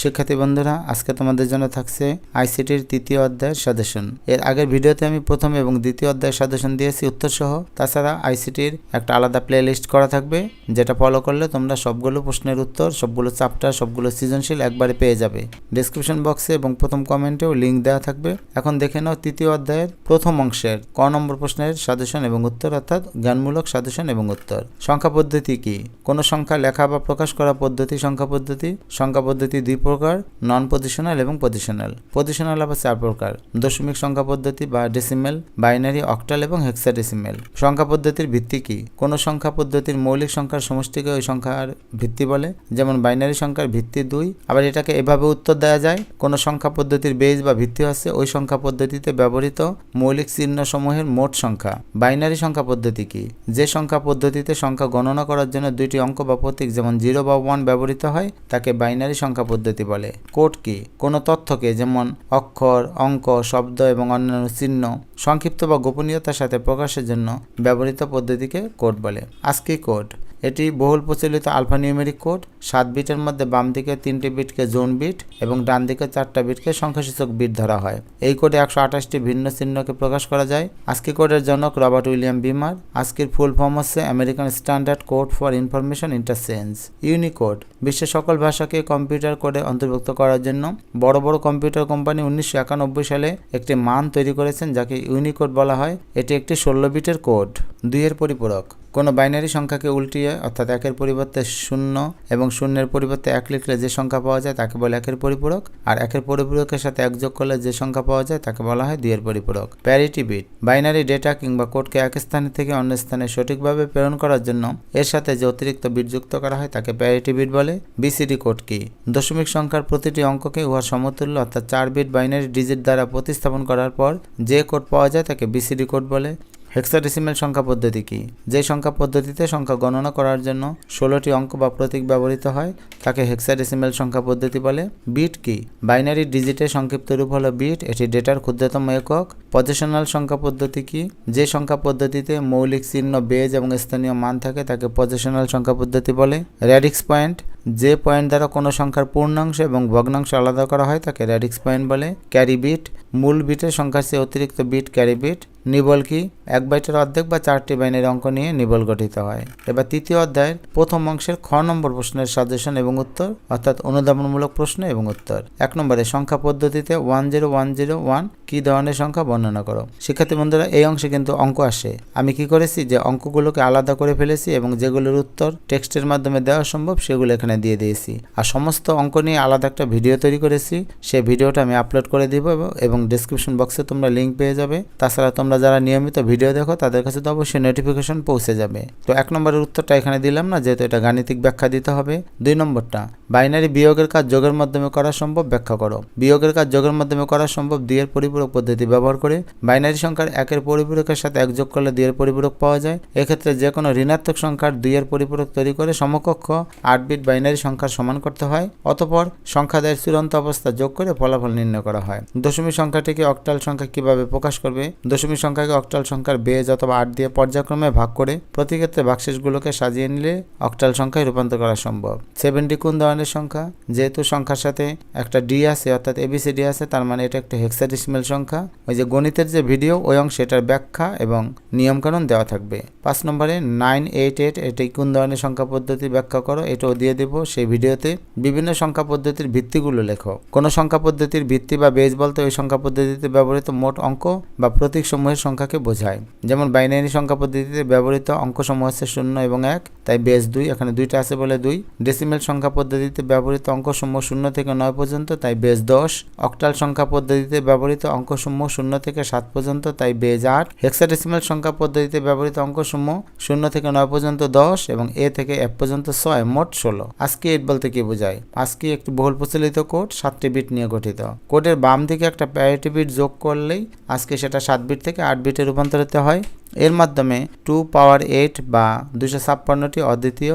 শিক্ষার্থী বন্ধুরা, আজকে তোমাদের জন্য থাকছে আইসিটির তৃতীয় অধ্যায়ের সাজেশন এর আগের ভিডিওতে আমি প্রথম এবং দ্বিতীয় অধ্যায়ের সাজেশন দিয়েছি উত্তর সহ তাছাড়া আইসিটির একটা আলাদা প্লে লিস্ট করা থাকবে, যেটা ফলো করলে তোমরা সবগুলো প্রশ্নের উত্তর, সবগুলো চ্যাপ্টার সবগুলো সৃজনশীল একবারে পেয়ে যাবে। ডিসক্রিপশন বক্সে এবং প্রথম কমেন্টেও লিঙ্ক দেওয়া থাকবে। এখন দেখে নাও তৃতীয় অধ্যায়ের প্রথম অংশের ক নম্বর প্রশ্নের সাজেশন এবং উত্তর, অর্থাৎ জ্ঞানমূলক সাজেশন এবং উত্তর। সংখ্যা পদ্ধতি কি? কোন সংখ্যা লেখা বা প্রকাশ করা পদ্ধতি, সংখ্যা পদ্ধতি? সংখ্যা পদ্ধতি দুই প্রকার নন পজিশনাল এবং পজিশনাল পজিশনাল আবার চার প্রকার। দশমিক সংখ্যা পদ্ধতি বা ডেসিমেল বাইনারি অক্টাল এবং হেক্সাডেসিমেল সংখ্যা পদ্ধতির ভিত্তি কি? কোন সংখ্যা পদ্ধতির মৌলিক সংখ্যার সমষ্টিকে ওই সংখ্যার ভিত্তি বলে? যেমন বাইনারি সংখ্যার ভিত্তি দুই, আবার এটাকে এভাবে উত্তর দেওয়া যায়। কোন সংখ্যা পদ্ধতির বেজ বা ভিত্তি হচ্ছে ওই সংখ্যা পদ্ধতিতে ব্যবহৃত মৌলিক চিহ্ন সমূহের মোট সংখ্যা। বাইনারি সংখ্যা পদ্ধতি কি? যে সংখ্যা পদ্ধতিতে সংখ্যা গণনা করার জন্য দুইটি অঙ্ক বা প্রতীক যেমন জিরো বা ওয়ান ব্যবহৃত হয়, তাকে বাইনারি সংখ্যা পদ্ধতি বলে। কোড কি? কোনো তথ্যকে যেমন অক্ষর, অঙ্ক, শব্দ এবং অন্যান্য চিহ্ন সংক্ষিপ্ত বা গোপনীয়তার সাথে প্রকাশের জন্য ব্যবহৃত পদ্ধতিকে কোড বলে। আজকে কোড। এটি বহুল প্রচলিত আলফানিউমেরিক কোড। সাত বিটের মধ্যে বাম দিকে তিনটি বিটকে জোন বিট এবং ডান দিকে চারটা বিটকে সংখ্যাসূচক বিট ধরা হয়। এই কোডে একশো আঠাশটি ভিন্ন চিহ্নকে প্রকাশ করা যায়। আজকি কোডের জনক রবার্ট উইলিয়াম বিমার। আজকের ফুল ফর্ম হচ্ছে American standard code for information interchange, Unicode. বিশ্বের সকল ভাষাকে কম্পিউটার কোডে অন্তর্ভুক্ত করার জন্য বড় বড় কম্পিউটার কোম্পানি উনিশশো একানব্বই সালে একটি মান তৈরি করেছেন যাকে ইউনিকোড বলা হয়। এটি একটি ষোলো বিটের কোড। দুইয়ের পরিপূরক। কোনো বাইনারি সংখ্যাকে উল্টিয়ে অর্থাৎ একের পরিবর্তে শূন্য এবং শূন্যের পরিবর্তে এক লিখলে যে সংখ্যা পাওয়া যায় তাকে বলে একের পরিপূরক, আর একের পরিপূরকের সাথে এক যোগ করলে যে সংখ্যা পাওয়া যায় তাকে বলা হয় দুইয়ের পরিপূরক। প্যারিটি বিট বাইনারি ডেটা কিংবা কোডকে এক স্থানে থেকে অন্য স্থানে সঠিকভাবে প্রেরণ করার জন্য এর সাথে যে অতিরিক্ত বিট যুক্ত করা হয় তাকে প্যারিটি বিট বলে। বিসিডি কোড কি? দশমিক সংখ্যার প্রতিটি অঙ্ককে উহার সমতুল্য অর্থাৎ চার বিট বাইনারি ডিজিট দ্বারা প্রতিস্থাপন করার পর যে কোড পাওয়া যায় তাকে বিসিডি কোড বলে। হেক্সাডেসিমেল সংখ্যা পদ্ধতি কি? যে সংখ্যা পদ্ধতিতে সংখ্যা গণনা করার জন্য ষোলোটি অঙ্ক বা প্রতীক ব্যবহৃত হয়, তাকে হেক্সাডেসিমেল সংখ্যা পদ্ধতি বলে। বিট কি? বাইনারি ডিজিটের সংক্ষিপ্ত রূপ হলো বিট, এটি ডেটার ক্ষুদ্রতম একক। পজিশনাল সংখ্যা পদ্ধতি কি? যে সংখ্যা পদ্ধতিতে মৌলিক চিহ্ন, বেজ এবং স্থানীয় মান থাকে, তাকে পজিশনাল সংখ্যা পদ্ধতি বলে। র্যাডিক্স পয়েন্ট, যে পয়েন্ট দ্বারা কোনো সংখ্যার পূর্ণাংশ এবং ভগ্নাংশ আলাদা করা হয়, তাকে র্যাডিক্স পয়েন্ট বলে। ক্যারি বিট, মূল বিটের সংখ্যার চেয়ে অতিরিক্ত বিট ক্যারি বিট। নিবল কি? এক বাইটের অর্ধেক বা চারটি বাইনের অঙ্ক নিয়ে নিবল গঠিত হয়। এবার তৃতীয় অধ্যায়ের প্রথম অংশের খ নম্বর প্রশ্নের সাজেশন এবং উত্তর, অর্থাৎ অনুধাবনমূলক প্রশ্ন এবং উত্তর। এক নম্বরে, সংখ্যা পদ্ধতিতে one zero one zero one কী ধরনের সংখ্যা বর্ণনা করো? শিক্ষার্থী বন্ধুরা, এই অংশে কিন্তু অঙ্ক আসে। আমি কি করেছি? যে অঙ্কগুলোকে আলাদা করে ফেলেছি এবং যেগুলোর উত্তর টেক্সটের মাধ্যমে দেওয়া সম্ভব, সেগুলো এখানে দিয়ে দিয়েছি। আর সমস্ত অঙ্ক নিয়ে আলাদা একটা ভিডিও তৈরি করেছি। সেই ভিডিওটা আমি আপলোড করে দিব এবং ডিসক্রিপশন বক্সে তোমরা লিঙ্ক পেয়ে যাবে। তাছাড়া তোমরা যারা নিয়মিত ভিডিও দেখো, তাদের কাছে তো অবশ্যই নোটিফিকেশন পৌঁছে যাবে। তো এক নম্বরের উত্তরটা এখানে দিলাম না, যেহেতু এটা গাণিতিক ব্যাখ্যা দিতে হবে। দুই নম্বরটা, বাইনারি বিয়োগের কাজ যোগের মাধ্যমে করা সম্ভব? ব্যাখ্যা করো। বিয়োগের কাজ যোগের মাধ্যমে করা সম্ভব? দুইয়ের পরিপূরক পদ্ধতি ব্যবহার করে। বাইনারি সংখ্যার একের পরিপূরকের সাথে এক যোগ করলে দুইয়ের পরিপূরক পাওয়া যায়। এক্ষেত্রে যে কোনো ঋণাত্মক সংখ্যার দুইয়ের পরিপূরক তৈরি করে সমকক্ষ আট বিট বাইনারি সংখ্যার সমান করতে হয়। অতপর সংখ্যা সংখ্যাদের চূড়ান্ত অবস্থা যোগ করে ফলাফল নির্ণয় করা হয়। দশমিক সংখ্যাটিকে অক্টাল সংখ্যা কীভাবে প্রকাশ করবে? দশমিক সংখ্যাকে অক্টাল সংখ্যার বেজ অথবা আট দিয়ে পর্যায়ক্রমে ভাগ করে প্রতি ক্ষেত্রে বাক্সেসগুলোকে সাজিয়ে নিলে অক্টাল সংখ্যায় রূপান্তর করা সম্ভব। সেভেনটি কোন ধরনের সংখ্যা? যেহেতু সংখ্যার সাথে একটা ডি আছে, অর্থাৎ এবিসিডি আছে, তার মানে এটা একটা হেক্সাডেসিমেল সংখ্যা। ওই যে গণিতের যে ভিডিও, ওই অংশে এটার ব্যাখ্যা এবং নিয়মকানুন দেওয়া থাকবে। পাঁচ নম্বরে নাইন এইট এইট এটি কোন ধরনের সংখ্যা পদ্ধতি ব্যাখ্যা করো? এটাও দিয়ে দেব সেই ভিডিওতে। বিভিন্ন সংখ্যা পদ্ধতির ভিত্তিগুলো লেখো। কোনো সংখ্যা পদ্ধতির ভিত্তি বা বেজ বলতে ওই সংখ্যা পদ্ধতিতে ব্যবহৃত মোট অঙ্ক বা প্রতীক সমূহের সংখ্যাকে বোঝায়। যেমন বাইনারি সংখ্যা পদ্ধতিতে ব্যবহৃত অঙ্ক সমূহ হচ্ছে শূন্য এবং এক, তাই বেজ দুই, এখানে দুইটা আছে বলে দুই। ডেসিমেল সংখ্যা পদ্ধতিতে ব্যবহৃত অঙ্কসমূহ শূন্য থেকে নয় পর্যন্ত, তাই বেজ দশ। অক্টাল সংখ্যা পদ্ধতিতে ব্যবহৃত অঙ্কসমূহ শূন্য থেকে সাত পর্যন্ত, তাই বেজ আট। হেক্সাডেসিমেল সংখ্যা পদ্ধতিতে ব্যবহৃত অঙ্কসমূহ শূন্য থেকে নয় পর্যন্ত দশ এবং এ থেকে এক পর্যন্ত ছয়, মোট ষোলো। আজকে এট বলতে কি বোঝায়? আজকে একটি বহুল প্রচলিত কোড, সাতটি বিট নিয়ে গঠিত। কোডের বাম দিকে একটা প্যারিটি বিট যোগ করলেই আজকে সেটা সাত বিট থেকে আট বিটে রূপান্তরিত হয়। এর মাধ্যমে টু পাওয়ার এইট বা দুশো ছাপ্পান্নটি অদ্বিতীয়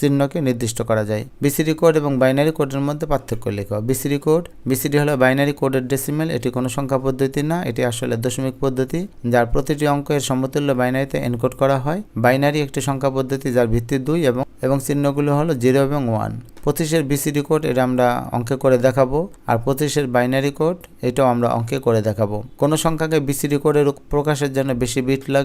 চিহ্নকে নির্দিষ্ট করা যায়। বিসিডি কোড এবং বাইনারি কোডের মধ্যে পার্থক্য লেখো। বিসিডি কোড, বিসিডি হলো বাইনারি কোডের ডেসিমেল এটি কোনো সংখ্যা পদ্ধতি না, এটি আসলে দশমিক পদ্ধতি, যার প্রতিটি অঙ্ক এর সমতুল্য বাইনারিতে এনকোড করা হয়। বাইনারি একটি সংখ্যা পদ্ধতি যার ভিত্তি দুই এবং এবং চিহ্নগুলো হলো জিরো এবং ওয়ান। পঁচিশের বিসিডি কোড, এটা আমরা অঙ্কে করে দেখাবো, আর পঁচিশের বাইনারি কোড, এটাও আমরা অঙ্কে করে দেখাবো। কোনো সংখ্যাকে বিসিডি কোডের প্রকাশের জন্য বেশি বিট লাগে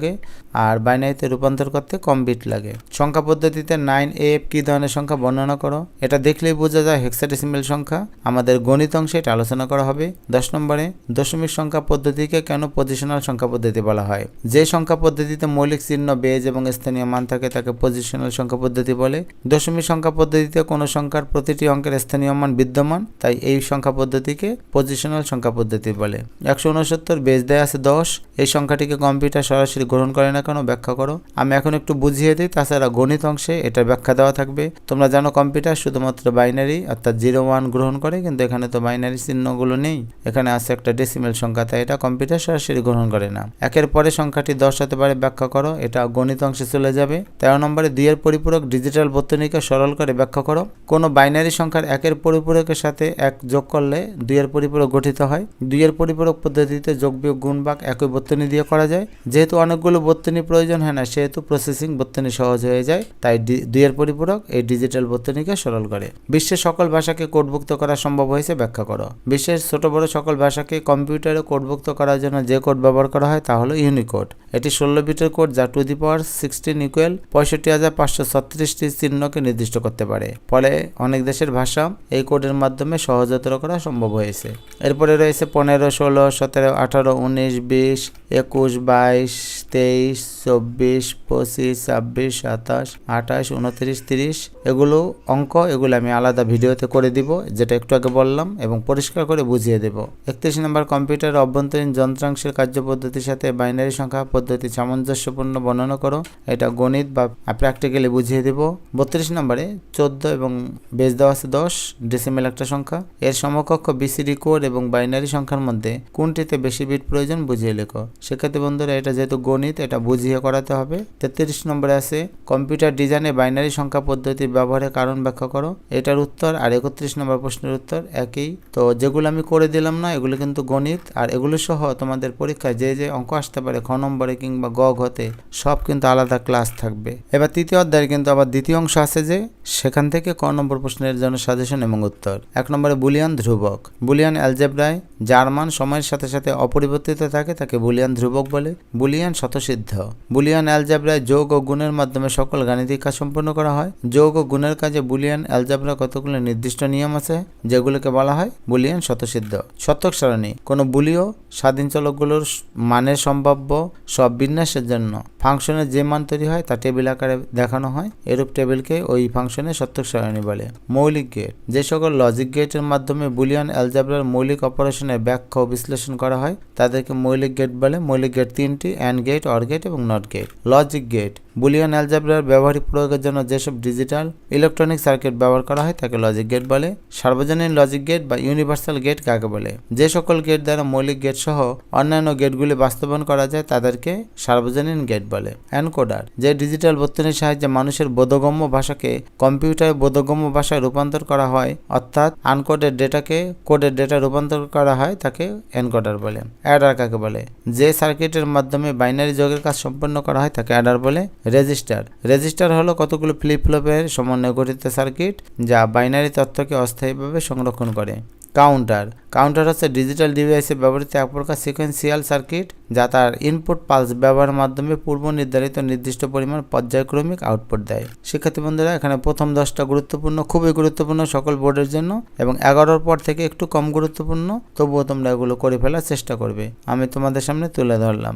আর বাইনারিতে রূপান্তর করতে কম বিট লাগে। সংখ্যা পদ্ধতিতে নাইন এ কি ধরনের সংখ্যা বর্ণনা করো? এটা দেখলেই বোঝা যায় হেক্সাডেসিমেল সংখ্যা। আমাদের গণিত অংশে এটা আলোচনা করা হবে। দশ নম্বরে, দশমিক সংখ্যা পদ্ধতিকে কেন পজিশনাল সংখ্যা পদ্ধতি বলা হয়? যে সংখ্যা পদ্ধতিতে মৌলিক চিহ্ন, বেজ এবং স্থানীয় মান থাকে, তাকে পজিশনাল সংখ্যা পদ্ধতি বলে। দশমিক সংখ্যা পদ্ধতিতে কোনো সংখ্যার প্রতিটি অঙ্কের স্থানীয় মান বিদ্যমান, তাই এই সংখ্যা পদ্ধতিকে পজিশনাল সংখ্যা পদ্ধতি বলে। একশো উনসত্তর, বেজ দেয় আছে দশ। এই সংখ্যাটিকে কম্পিউটার সরাসরি গ্রহণ করে না কেন, ব্যাখ্যা করো। আমি এখন একটু বুঝিয়ে দিই, তাছাড়া গণিত অংশে এটার ব্যাখ্যা দেওয়া থাকবে। তোমরা জানো কম্পিউটার শুধুমাত্র বাইনারি, অর্থাৎ জিরো ওয়ান গ্রহণ করে, কিন্তু এখানে তো বাইনারি চিহ্নগুলো নেই। এখানে আছে একটা ডেসিমেল সংখ্যা, তাই এটা কম্পিউটার সরাসরি গ্রহণ করে না। একের পরে সংখ্যাটি দশ হতে পারে, ব্যাখ্যা করো, এটা গণিত অংশে চলে যাবে। তেরো নম্বরে দুইয়ের পরিপূরক ডিজিটাল বর্তনীকে সরল করে ব্যাখ্যা করো। কোনো বাইনারি সংখ্যার একের পরিপূরকের সাথে এক যোগ করলে দুইয়ের পরিপূরক গঠিত হয়। দুইয়ের পরিপূরক পদ্ধতিতে যোগ বিয়োগ গুণ ভাগ একই বর্তনী দিয়ে করা যায়। যেহেতু অনেকগুলো বর্তনী প্রয়োজন হয় না, সেহেতু প্রসেসিং বর্তনী সহজ হয়ে যায়, তাই দুইয়ের পরিপূরক এই ডিজিটাল বর্তনীকে সরল করে। বিশ্বের সকল ভাষাকে কোডভুক্ত করা সম্ভব হয়েছে, ব্যাখ্যা করো। বিশ্বের ছোট বড় সকল ভাষাকে কম্পিউটারে কোডভুক্ত করার জন্য যে কোড ব্যবহার করা হয়, তা হলো ইউনিকোড এটি ষোলো বিটের কোড যা two the power sixteen equal পঁয়ষট্টি হাজার পাঁচশো ছত্রিশটি চিহ্নকে নির্দিষ্ট করতে পারে। ফলে অনেক দেশের ভাষা এই কোডের মাধ্যমে সহজতর করা সম্ভব হয়েছে। এরপরে রয়েছে পনেরো, ষোলো, সতেরো, আঠারো, উনিশ, বিশ, একুশ, বাইশ তেইশ, চব্বিশ, পঁচিশ, ছাব্বিশ, সাতাশ, আঠাশ, উনত্রিশ, তিরিশ, এগুলো অঙ্ক, এগুলো আমি আলাদা ভিডিওতে করে দিব, যেটা একটু আগে বললাম এবং পরিষ্কার করে বুঝিয়ে দেব। একত্রিশ নম্বর কম্পিউটার অভ্যন্তরীণ যন্ত্রাংশের কার্যপদ্ধতির সাথে বাইনারি সংখ্যা পদ্ধতি সামঞ্জস্যপূর্ণ বর্ণনা করো। এটা গণিত বা প্র্যাকটিক্যালি বুঝিয়ে দেব। বত্রিশ নম্বরে চোদ্দ এবং বেজ দেওয়া আছে দশ ডেসিমেল একটা সংখ্যা। এর সমকক্ষ বিসিডি কোড এবং বাইনারি সংখ্যার মধ্যে কোনটিতে বেশি বিট প্রয়োজন বুঝিয়ে লেখো। সেক্ষেত্রে বন্ধুরা, এটা যেহেতু গণিত এটা বুঝিয়ে করাতে হবে। তেত্রিশ নম্বরে আছে, কম্পিউটার ডিজাইনে বাইনারি সংখ্যা পদ্ধতি ব্যবহারের কারণ ব্যাখ্যা করো। এটার উত্তর আর একত্রিশ নম্বর প্রশ্নের উত্তর একই। তো যেগুলো আমি করে দিলাম না, এগুলো কিন্তু গণিত, আর এগুলো সহ তোমাদের পরীক্ষায় যে যে অঙ্ক আসতে পারে, খ নম্বরে কিংবা গ ঘতে, সব কিন্তু আলাদা ক্লাস থাকবে। এবার তৃতীয় অধ্যায়ের কিন্তু আবার দ্বিতীয় অংশ আছে যে, সেখান থেকে ক নম্বর প্রশ্নের জন্য সাজেশন এবং উত্তর। এক নম্বরে, বুলিয়ান ধ্রুবক। বুলিয়ান অ্যালজেব্রায়, যার মান সময়ের সাথে সাথে অপরিবর্তিত থাকে, তাকে বুলিয়ান ধ্রুবক বলে। বুলিয়ান শতসিদ্ধ বুলিয়ান অ্যালজাবরায় যোগ ও গুণের মাধ্যমে সকল গাণিতিক কাজ সম্পন্ন করা হয়। যোগ ও গুণের কাজে বুলিয়ান অ্যালজাবরা কতগুলো নির্দিষ্ট নিয়ম আছে, যেগুলোকে বলা হয় বুলিয়ান শতসিদ্ধ শতক সারণী, কোনো বুলিও স্বাধীন চলকগুলোর মানের সম্ভাব্য সব বিন্যাসের জন্য। ফাংশনের যে মান তৈরি হয়, তা টেবিল আকারে দেখানো হয়। এরূপ টেবিলকে ওই ফাংশনের সত্যক সারণী বলে। মৌলিক গেট। যে সকল লজিক গেটের মাধ্যমে বুলিয়ান অ্যালজাবরার মৌলিক অপারেশনের ব্যাখ্যা ও বিশ্লেষণ করা হয়, তাদেরকে মৌলিক গেট বলে। মৌলিক গেট তিনটি, অ্যান্ড গেট, অর গেট এবং not gate. Logic gate. Boolean অ্যালজাবরার ব্যবহারিক প্রয়োগের জন্য যেসব ডিজিটাল ইলেকট্রনিক সার্কিট ব্যবহার করা হয় তাকে লজিক গেট বলে, সার্বজনীন লজিক গেট বা ইউনিভার্সাল গেট কাকে বলে। যে সকল গেট দ্বারা মৌলিক গেট সহ অন্যান্য গেটগুলি বাস্তবায়ন করা যায় তাদেরকে সার্বজনীন গেট বলে অ্যানকোডার যে ডিজিটাল বর্তনীর সাহায্যে মানুষের বোধগম্য ভাষাকে কম্পিউটারে বোধগম্য ভাষায় রূপান্তর করা হয়, অর্থাৎ আনকোডের ডেটাকে কোডের ডেটা রূপান্তর করা হয় তাকে এনকোডার বলে অ্যাডার কাকে বলে। যে সার্কিটের মাধ্যমে বাইনারি যোগের কাজ সম্পন্ন করা হয় তাকে অ্যাডার বলে রেজিস্টার। রেজিস্টার হলো কতগুলো ফ্লিপ ফ্লপের সমন্বয়ে গঠিত সার্কিট যা বাইনারি তথ্যকে অস্থায়ীভাবে সংরক্ষণ করে। কাউন্টার। কাউন্টার হচ্ছে ডিজিটাল ডিভাইসে ব্যবহৃত এক প্রকার সিকোয়েন্সিয়াল সার্কিট যা তার ইনপুট পালস ব্যবহারের মাধ্যমে পূর্ব নির্ধারিত নির্দিষ্ট পরিমাণ পর্যায়ক্রমিক আউটপুট দেয়। শিক্ষার্থী বন্ধুরা, এখানে প্রথম দশটা গুরুত্বপূর্ণ, খুবই গুরুত্বপূর্ণ সকল বোর্ডের জন্য এবং এগারোর পর থেকে একটু কম গুরুত্বপূর্ণ, তবুও তোমরা এগুলো করে ফেলার চেষ্টা করবে। আমি তোমাদের সামনে তুলে ধরলাম।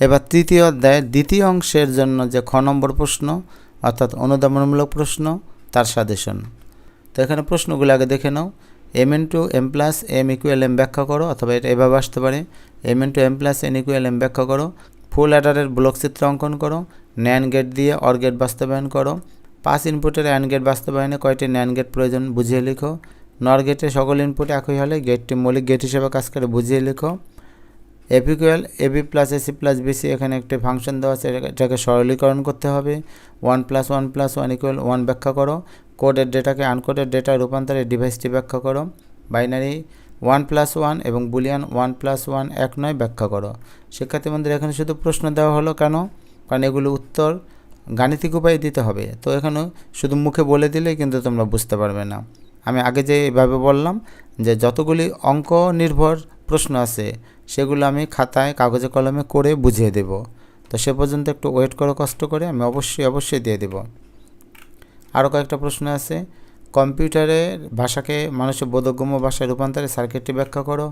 এবার তৃতীয় অধ্যায়ের দ্বিতীয় অংশের জন্য যে খ নম্বর প্রশ্ন, অর্থাৎ অনুদানমূলক প্রশ্ন, তার সাজেশন। তো এখানে প্রশ্নগুলো আগে দেখে নাও। M N two M plus M equal M ব্যাখ্যা করো, অথবা এটা এভাবে আসতে পারে। M N two M plus N equal M ব্যাখ্যা করো। ফুল অ্যাডারের ব্লক চিত্র অঙ্কন করো। ন্যান গেট দিয়ে অর গেট বাস্তবায়ন করো। পাঁচ ইনপুটের অ্যান গেট বাস্তবায়নে কয়টি ন্যান গেট প্রয়োজন বুঝিয়ে লিখো। নর গেটে সকল ইনপুট একই হলে গেটটি মৌলিক গেট হিসেবে কাজ করে, বুঝিয়ে লিখো। এপিকুয়াল AB plus AC plus BC এখানে একটি ফাংশন দেওয়া আছে, এটাকে- সরলীকরণ করতে হবে। One plus one plus one equal one ব্যাখ্যা করো। কোডের ডেটাকে আনকোডের ডেটা রূপান্তরে ডিভাইসটি ব্যাখ্যা করো। বাইনারি ওয়ান প্লাস ওয়ান এবং বুলিয়ান ওয়ান প্লাস ওয়ান এক নয় ব্যাখ্যা করো। শিক্ষার্থী বন্ধুরা, এখানে শুধু প্রশ্ন দেওয়া হলো কেন? কারণ এগুলো উত্তর গাণিতিক উপায়ে দিতে হবে। তো এখানে শুধু মুখে বলে দিলেই কিন্তু তোমরা বুঝতে পারবে না। আমি আগে যে এভাবে বললাম যে যতগুলি অঙ্ক নির্ভর প্রশ্ন আছে সেগুলো আমি খাতায়, কাগজে, কলমে করে বুঝিয়ে দেব। তো সে পর্যন্ত একটু ওয়েট করো, কষ্ট করে আমি অবশ্যই অবশ্যই দিয়ে দেব। আরও কয়েকটা প্রশ্ন আছে। কম্পিউটারের ভাষাকে মানুষের বোধগম্য ভাষায় রূপান্তরে সার্কিটটি ব্যাখ্যা করো।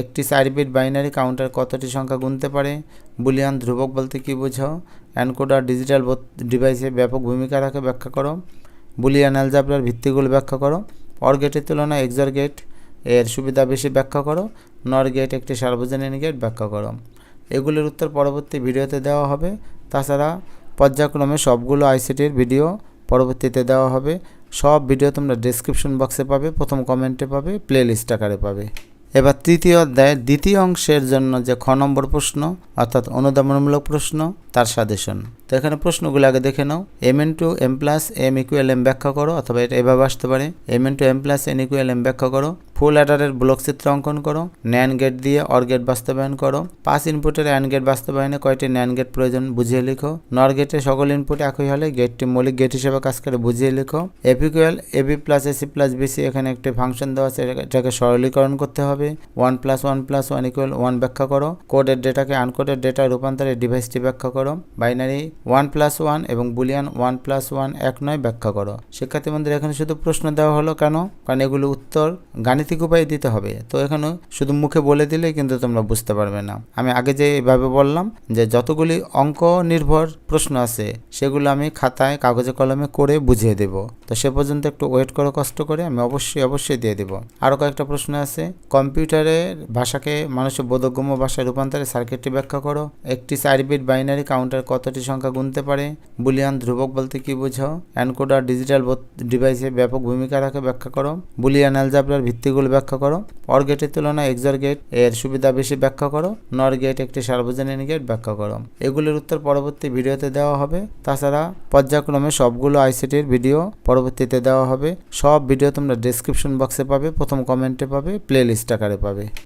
একটি চার বিট বাইনারি কাউন্টার কতটি সংখ্যা গুনতে পারে? বুলিয়ান ধ্রুবক বলতে কী বোঝাও? অ্যানকোডার ডিজিটাল ডিভাইসে ব্যাপক ভূমিকা রাখে ব্যাখ্যা করো। বুলিয়ান অ্যালজাবরার ভিত্তিগুলো ব্যাখ্যা করো। অর গেটের তুলনায় এক্সর গেট এর সুবিধা বেশি ব্যাখ্যা করো। নর গেট একটি সার্বজনীন গেট ব্যাখ্যা করো। এগুলোর উত্তর পরবর্তী ভিডিওতে দেওয়া হবে। তাছাড়া পর্যায়ক্রমে সবগুলো আইসিটির ভিডিও পরবর্তীতে দেওয়া হবে। সব ভিডিও তোমরা ডেসক্রিপশন বক্সে পাবে, প্রথম কমেন্টে পাবে প্লে লিস্ট আকারে পাবে। এবার তৃতীয় অধ্যায়ের দ্বিতীয় অংশের জন্য যে খ নম্বর প্রশ্ন, অর্থাৎ অনুদানমূলক প্রশ্ন, তার সাজেশন। তো এখানে প্রশ্নগুলো আগে দেখে নাও। M N two M plus M equal M ব্যাখ্যা করো, অথবা এটা এভাবে আসতে পারে। M N two M plus N equal M ব্যাখ্যা করো। ফুল অ্যাডারের ব্লক চিত্র অঙ্কন করো ন্যান গেট দিয়ে অর গেট বাস্তবায়ন করো। পাঁচ ইনপুটের অ্যান গেট বাস্তবায়নে কয়টি ন্যান গেট প্রয়োজন বুঝিয়ে লিখো। নর গেটে সকল ইনপুট একই হলে গেটটি মৌলিক গেট হিসেবে কাজ করে বুঝিয়ে লিখো। এপিকুয়াল AB plus AC plus BC এখানে একটি ফাংশন দেওয়া আছে, এটাকে- সরলীকরণ করতে হবে। One plus one plus one equal one ব্যাখ্যা করো। কোডের ডেটাকে আনকোডের ডেটা রূপান্তরে ডিভাইসটি ব্যাখ্যা করো। বাইনারি ওয়ান প্লাস ওয়ান এবং বুলিয়ান ওয়ান প্লাস ওয়ান এক নয় ব্যাখ্যা করো। শিক্ষার্থী বন্ধুরা, এখানে শুধু প্রশ্ন দেওয়া হলো কেন? কারণ এগুলো উত্তর। গাণিতিক উপায়ে দিতে হবে। তো এখানে শুধু মুখে বলে দিলে কিন্তু তোমরা বুঝতে পারবে না। আমি আগে যে এভাবে বললাম যে যতগুলি অঙ্ক নির্ভর প্রশ্ন আছে, সেগুলো আমি খাতায়, কাগজে, কলমে করে বুঝিয়ে দেব। তো সে পর্যন্ত একটু ওয়েট করো, কষ্ট করে আমি অবশ্যই অবশ্যই দিয়ে দেব। আরও কয়েকটা প্রশ্ন আছে। কম্পিউটারের ভাষাকে মানুষের বোধগম্য ভাষায় রূপান্তরে সার্কিটটি ব্যাখ্যা করো। একটি চার বিট বাইনারি কাউন্টার কতটি সংখ্যা গুনতে পারে? বুলিয়ান ধ্রুবক বলতে কি বোঝাও? অ্যানকোডার ডিজিটাল ডিভাইসে ব্যাপক ভূমিকা রাখে ব্যাখ্যা করো। বুলিয়ান অ্যালজাবরার ভিত্তিগুলো ব্যাখ্যা করো। অর গেটের তুলনায় এক্সর গেটের সুবিধা বেশি ব্যাখ্যা করো। নর গেট একটি সার্বজনীন গেট ব্যাখ্যা করো। এগুলির উত্তর পরবর্তী ভিডিওতে দেওয়া হবে। তাছাড়া পর্যায়ক্রমে সবগুলো আইসিটির ভিডিও পরবর্তীতে দেওয়া হবে। সব ভিডিও তোমরা ডেসক্রিপশন বক্সে পাবে, প্রথম কমেন্টে পাবে প্লে লিস্ট আকারে পাবে।